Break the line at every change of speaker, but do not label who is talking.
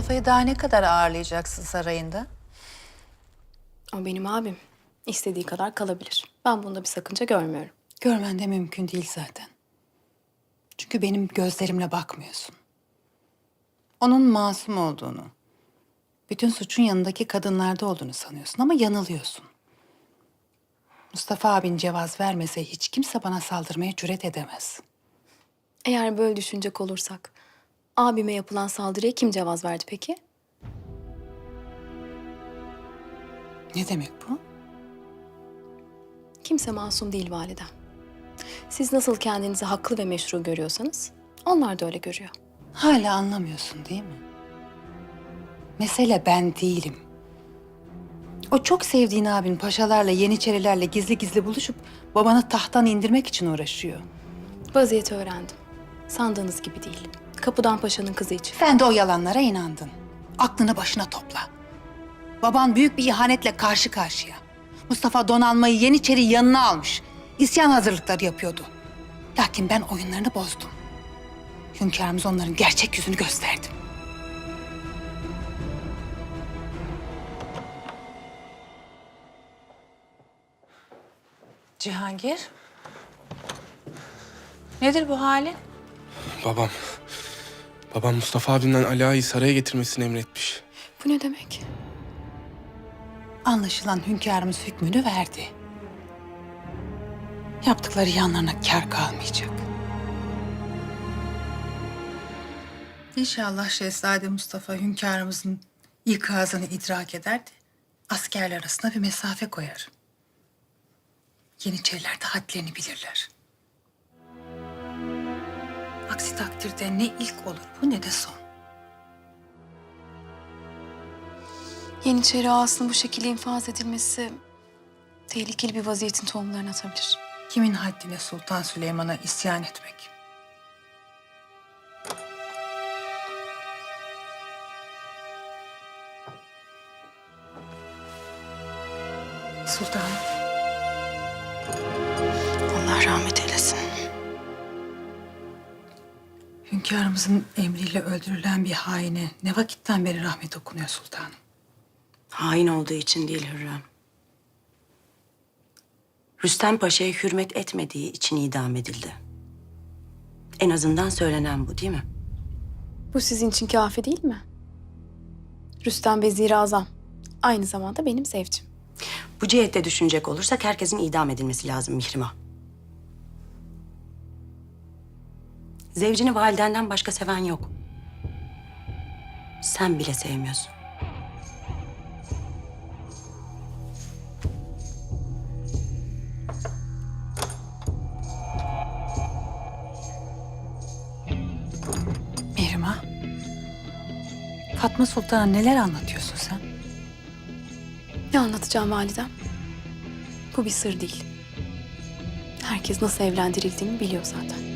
Mustafa'yı daha ne kadar ağırlayacaksın sarayında?
O benim abim. İstediği kadar kalabilir. Ben bunda bir sakınca görmüyorum.
Görmen de mümkün değil zaten. Çünkü benim gözlerimle bakmıyorsun. Onun masum olduğunu, bütün suçun yanındaki kadınlarda olduğunu sanıyorsun ama yanılıyorsun. Mustafa abin cevaz vermese hiç kimse bana saldırmaya cüret edemez.
Eğer böyle düşünecek olursak, abime yapılan saldırıya kim cevaz verdi peki?
Ne demek bu?
Kimse masum değil validem. Siz nasıl kendinizi haklı ve meşru görüyorsanız, onlar da öyle görüyor.
Hala anlamıyorsun değil mi? Mesele ben değilim. O çok sevdiğin abin paşalarla, yeniçerilerle gizli gizli buluşup babanı tahttan indirmek için uğraşıyor.
Vaziyeti öğrendim. Sandığınız gibi değil. Kapıdan paşanın kızı için.
Sen de o yalanlara inandın. Aklını başına topla. Baban büyük bir ihanetle karşı karşıya. Mustafa donanmayı Yeniçeri yanına almış. İsyan hazırlıkları yapıyordu. Lakin ben oyunlarını bozdum. Hünkârımız onların gerçek yüzünü gösterdim. Cihangir. Nedir bu halin?
Babam. Babam Mustafa abimden Ali Ağa'yı saraya getirmesini emretmiş.
Bu ne demek?
Anlaşılan hünkârımız hükmünü verdi. Yaptıkları yanlarına kar kalmayacak. İnşallah Şehzade Mustafa hünkârımızın ikazını idrak eder de askerler arasında bir mesafe koyar. Yeniçeriler de hadlerini bilirler. Aksi takdirde ne ilk olur bu ne de son.
Yeniçeri ağasının bu şekilde infaz edilmesi tehlikeli bir vaziyetin tohumlarını atabilir.
Kimin haddine Sultan Süleyman'a isyan etmek? Sultanım.
Allah rahmet eylesin.
Hünkârımızın emriyle öldürülen bir haine ne vakitten beri rahmet okunuyor sultanım.
Hain olduğu için değil Hürrem. Rüstem Paşa'ya hürmet etmediği için idam edildi. En azından söylenen bu değil mi?
Bu sizin için kafi değil mi? Rüstem Vezir-i Azam. Aynı zamanda benim zevcim.
Bu cihette düşünecek olursak herkesin idam edilmesi lazım Mihrimah. Zevcini validenden başka seven yok. Sen bile sevmiyorsun.
Mihrimah. Fatma Sultan'a neler anlatıyorsun sen?
Ne anlatacağım validem? Bu bir sır değil. Herkes nasıl evlendirildiğini biliyor zaten.